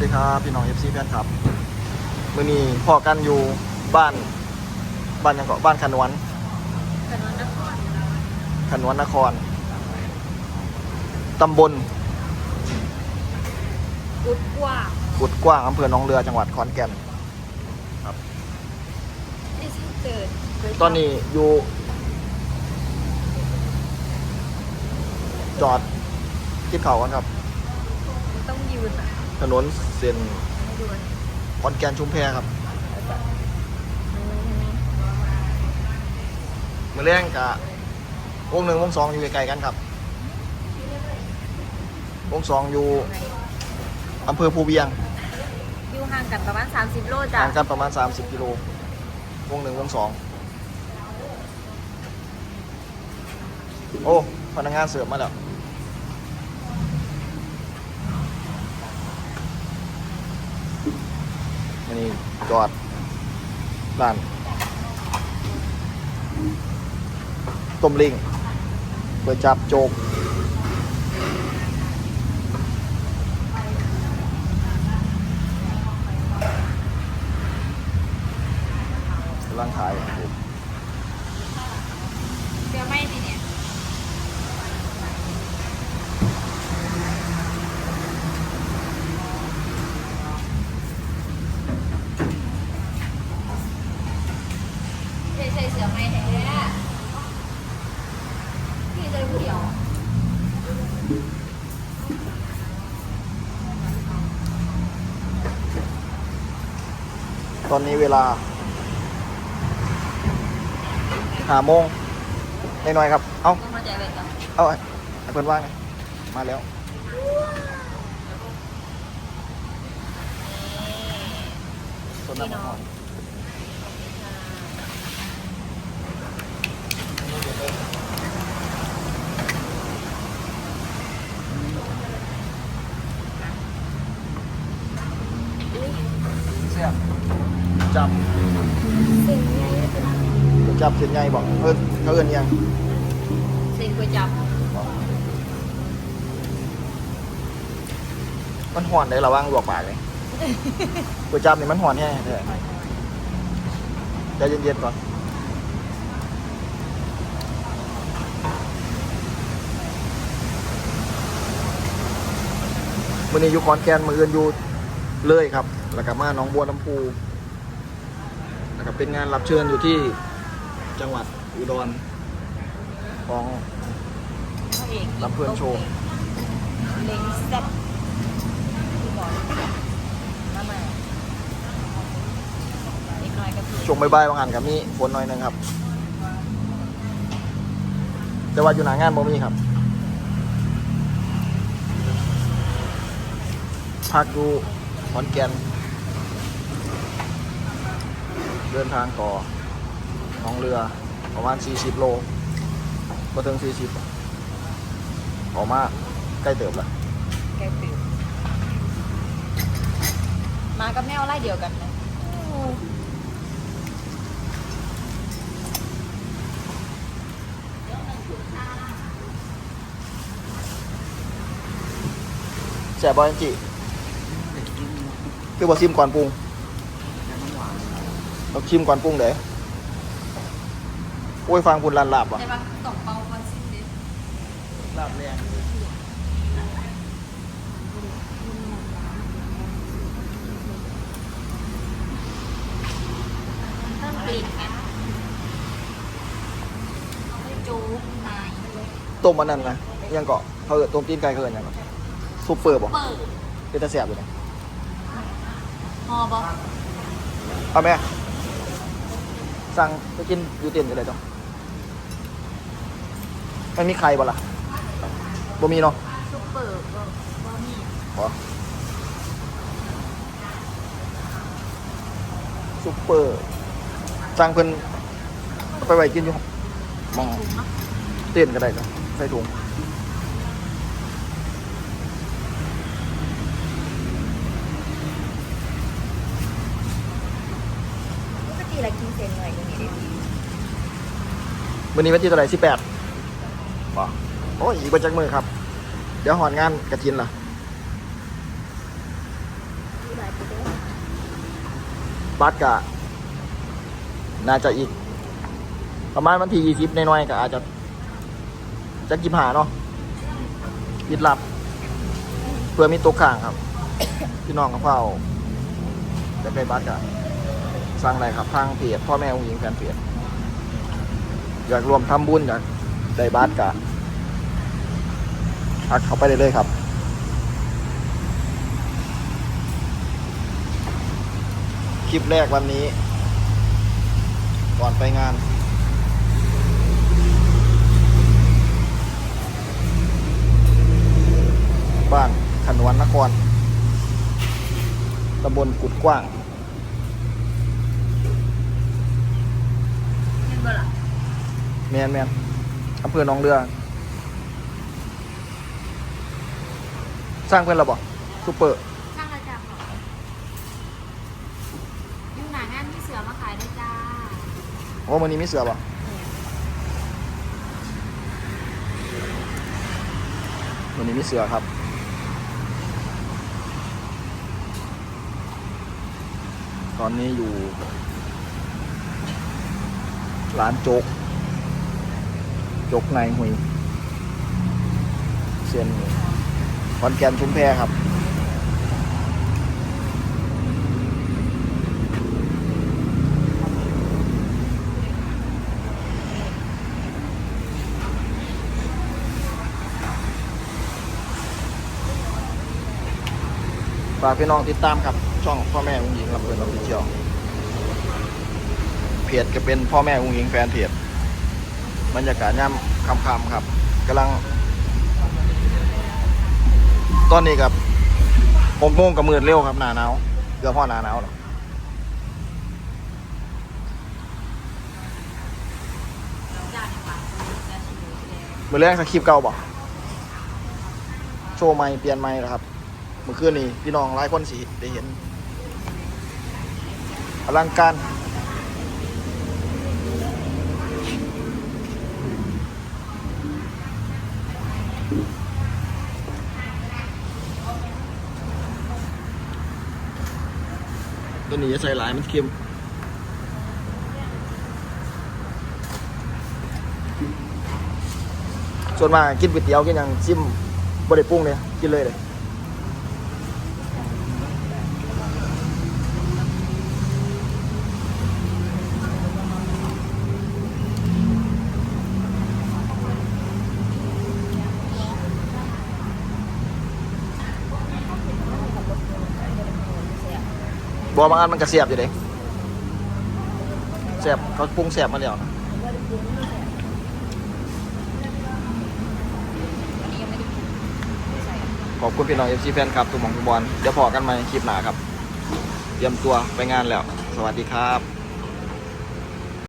ดีครับพี่น้องเอฟซีแฟนครับมื่อนี้พอกันอยู่บ้านบ้านหยังเกาะบ้านขนวนกันวันนครขนวนนครตำบลกุดกว่ากุดกว้างอำเภอหนองเรือจังหวัดขอนแก่นที่ฉันเกิดตอนนี้อยู่ จอดกินเขาวกันครับ ต้องยืนอะ ถนนเส้นให้ดูนะขอนแก่นชุมแพครับมือแรงกะวงหนึ่งวงสองอยู่ไกลๆกันครับ วงสองอยู่อำเภอภูเวียง อยู่ห่างกันประมาณ 30 โลจ้ะห่างกันประมาณ 30 กิโล วงหนึ่งวงสอง โอ้ พนักงานเสิร์ฟมาแล้ว อันนี้จอดร้านต้มลิงเปิดจับโจกกำลังขายอยู่เดี๋ยวไม่ดี ใช่ใช่เสือไม่แท้พี่เลยผู้เดียวตอนนี้เวลาหาโมงหน่อยๆครับ เอ้า ต้องมาใจเลยจ้ะเอาไอ้เพื่อนว่าไง มาแล้วต้นน้ำมันหอมเสียบจับ สิ่งนี้เป็น จับเส้นใหญ่บอกเออเขาเอินยังสิ่งก๋วยจับมันห่อนได้ระวังลวกปากเลยก๋วยจับนี่มันห่อนแห้งแท้ใจเย็นๆก่อนมื่อนี้อยู่ขอนแก่นมืออื่นอยู่เลยครับ แล้วก็มาหน้องบัวลำพูแล้วก็เป็นงานรับเชิญอยู่ที่ จังหวัดอุดรของพระเอกรับเพื่อนโชว์เล้งแซ่บที่บอกมามาอีกหน่อยก็คือช่วงบ่ายๆบางอันกับมีฝนหน่อยหนึงครับ แต่ว่าอยู่หนางานบ่มีครับพักอยู่ขอนแก่นเดินทางต่อ หน้องเรือประมาณ 40 โลก็ถึง 40ออกมาใกล้เติบแล้วแกปิวมากับแมวไล่เดียวกันนะแสบบอลจิคือบ่ชิมก่อนปรุงต้องชิมก่อนปรุงเด้โอ้ยฟังคุณลันหลับอะแต่ว่าตกเบาคอนซินเดนหลับแรงเริ่มปิดไงเอาไปจูบนายต้มอันนั้นนะยังเกาะเขาเอิ้นต้มตีนไก่เขาเอิ้นหยังเกาะซุปเปอร์บ่เปิดเป็นตาแสบอยู่นะฮอบอเอาแม่สั่งไปกินอยู่เต็นอยู่เลยจ้ะ มันมีใครบ่ล่ะบ่มีเนาะซุปเปอร์ก็ก็มีขอซุปเปอร์สั่งเพิ่นเอาไปไว้กินอยู่หมองถุงเนาะเต้นก็ได้จ้ะใส่ถุงปกติเรากินเซนหน่อยก็มีได้ดีวันนี้วันที่เท่าไหร่สิบแปด ป่ะโอ้ยอีกบันจักมือครับ เดี๋ยวหอนงานกระจินล่ะบัตรกะ น่าจะอีก ประมาณวันที่ยี่สิบน้อยๆก็อาจจะจะกิบหาเนาะปิดรับ เพื่อมีตัวข้างครับ พี่น้องกับเฝ้าจะได้บัตรกะสร้างอะไรครับทางเพจพ่อแม่องค์หญิงแฟนเพจอยากรวมทำบุญอยาก ได้บัตรกะทักเข้าไปได้เลยครับคลิปแรกวันนี้ ก่อนไปงานบ้านขนวนนครตำบลกุดกว้างเห็นบ่ล่ะแมนแมน อำเภอหนองเรือ สร้างเพื่อนเราบอกซูเปอร์ช่างระจับเหรออยู่หนางานมีเสือมาขายด้วยจ้าโอ้มันนี้มีเสือบอกมันนี้มีเสือครับ ตอนนี้อยู่ ร้านโจ๊กโจกในหุยเซียนคอนแกนชุมแพครับฝากพี่น้องติดตามครับ ช่องพ่อแม่อุ้งยิงลำเพลินลำพิเชียวเพจก็เป็นพ่อแม่อุ้งยิงแฟนเพจ บรรยากาศย่ำคำๆครับกำลัง ตอนนี้กับหกโมงกับมืดเร็วครับหนาหนาวเกือบพ่อหนาหนาวแล้วมเลยมือแรกสคริปเก่าบ่โชว์ไม่เปลี่ยนไม่ครับเมื่อคืนนี้พี่น้องหลายคนสิได้เห็นอลังการ นี่จะใส่หลายมันเค็มส่วนมากกินก๋วยเตี๋ยวกินอย่างซิมบริปรุงเลยกินเลยเลย บัวบางอันมันกระเสียบอยู่เลยเสียบเขาปรุงเสียบมาแล้วนะขอบคุณพี่น้องเอฟซีแฟนครับทุกหมองทุกบอลเดี๋ยวพอกันใหม่คลิปหน้าครับ เตรียมตัวไปงานแล้ว สวัสดีครับ